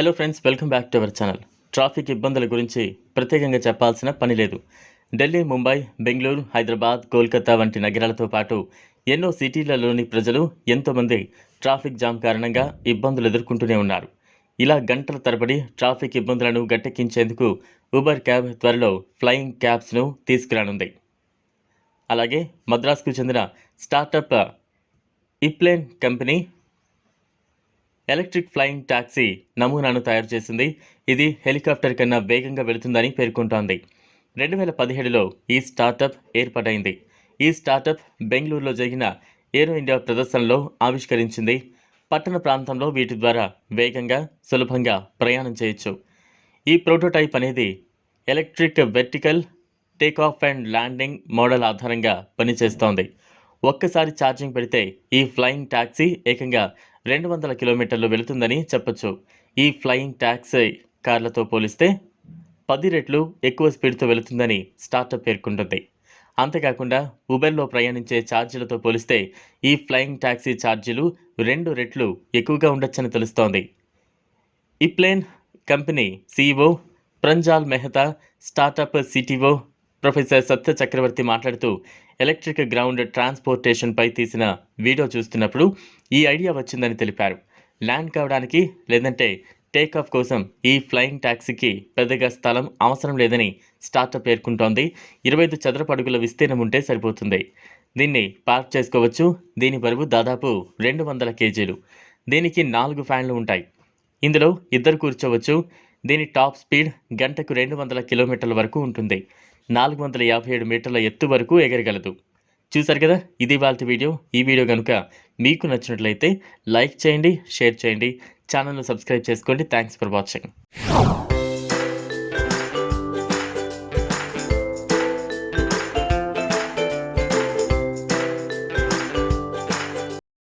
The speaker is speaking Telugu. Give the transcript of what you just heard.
Hello friends welcome back to our channel traffic ఇబ్బందుల గురించి ప్రత్యేకంగా చెప్పాల్సిన పని లేదు. ఢిల్లీ ముంబై బెంగళూరు హైదరాబాద్ కోల్కతా వంటి నగరాలతో పాటు ఎన్నో సిటీలలోని ప్రజలు ఎంతోమంది ట్రాఫిక్ జామ్ కారణంగా ఇబ్బందులు ఎదుర్కొంటూనే ఉన్నారు. ఇలా గంటల తరబడి ట్రాఫిక్ ఇబ్బందులను గట్టెక్కించేందుకు ఊబర్ క్యాబ్ త్వరలో ఫ్లయింగ్ క్యాబ్స్ను తీసుకురానుంది. అలాగే మద్రాసుకు చెందిన startup ePlane company electric flying taxi నమూనాను తయారు చేసింది. ఇది హెలికాప్టర్ కన్నా వేగంగా వెళుతుందని పేర్కొంటోంది. రెండు వేల పదిహేడులో ఈ స్టార్టప్ ఏర్పాటైంది. ఈ స్టార్టప్ బెంగళూరులో జరిగిన ఏరో ఇండియా ప్రదర్శనలో ఆవిష్కరించింది. పట్టణ ప్రాంతంలో వీటి ద్వారా వేగంగా సులభంగా ప్రయాణం చేయొచ్చు. ఈ ప్రోటోటైప్ అనేది electric vertical take off and landing model ఆధారంగా పనిచేస్తోంది. ఒక్కసారి ఛార్జింగ్ పెడితే ఈ ఫ్లయింగ్ ట్యాక్సీ ఏకంగా రెండు వందల కిలోమీటర్లు వెళుతుందని చెప్పొచ్చు. ఈ ఫ్లయింగ్ ట్యాక్సీ కార్లతో పోలిస్తే పది రెట్లు ఎక్కువ స్పీడ్తో వెళుతుందని స్టార్టప్ పేర్కొంటుంది. అంతేకాకుండా ఉబెర్లో ప్రయాణించే ఛార్జీలతో పోలిస్తే ఈ ఫ్లయింగ్ ట్యాక్సీ ఛార్జీలు రెండు రెట్లు ఎక్కువగా ఉండొచ్చని తెలుస్తోంది. EPlane company CEO Pranjal Mehta startup CTO professor Satya Chakravarthy మాట్లాడుతూ ఎలక్ట్రిక్ గ్రౌండ్ ట్రాన్స్పోర్టేషన్పై తీసిన వీడియో చూస్తున్నప్పుడు ఈ ఐడియా వచ్చిందని తెలిపారు. ల్యాండ్ కావడానికి లేదంటే టేక్ ఆఫ్ కోసం ఈ ఫ్లయింగ్ ట్యాక్సీకి పెద్దగా స్థలం అవసరం లేదని స్టార్టప్ పేర్కొంటోంది. ఇరవై ఐదు చదరపు అడుగుల విస్తీర్ణం ఉంటే సరిపోతుంది. దీన్ని పార్క్ చేసుకోవచ్చు. దీని బరువు దాదాపు రెండు వందల కేజీలు. దీనికి నాలుగు ఫ్యాన్లు ఉంటాయి. ఇందులో ఇద్దరు కూర్చోవచ్చు. దీని టాప్ స్పీడ్ గంటకు రెండు వందల కిలోమీటర్ల వరకు ఉంటుంది. నాలుగు వందల యాభై ఏడు మీటర్ల ఎత్తు వరకు ఎగరగలదు. చూసారు కదా? ఇది వాళ్ళ వీడియో. ఈ వీడియో కనుక మీకు నచ్చినట్లయితే లైక్ చేయండి షేర్ చేయండి. ఛానల్ను సబ్స్క్రైబ్ చేసుకోండి. Thanks for watching.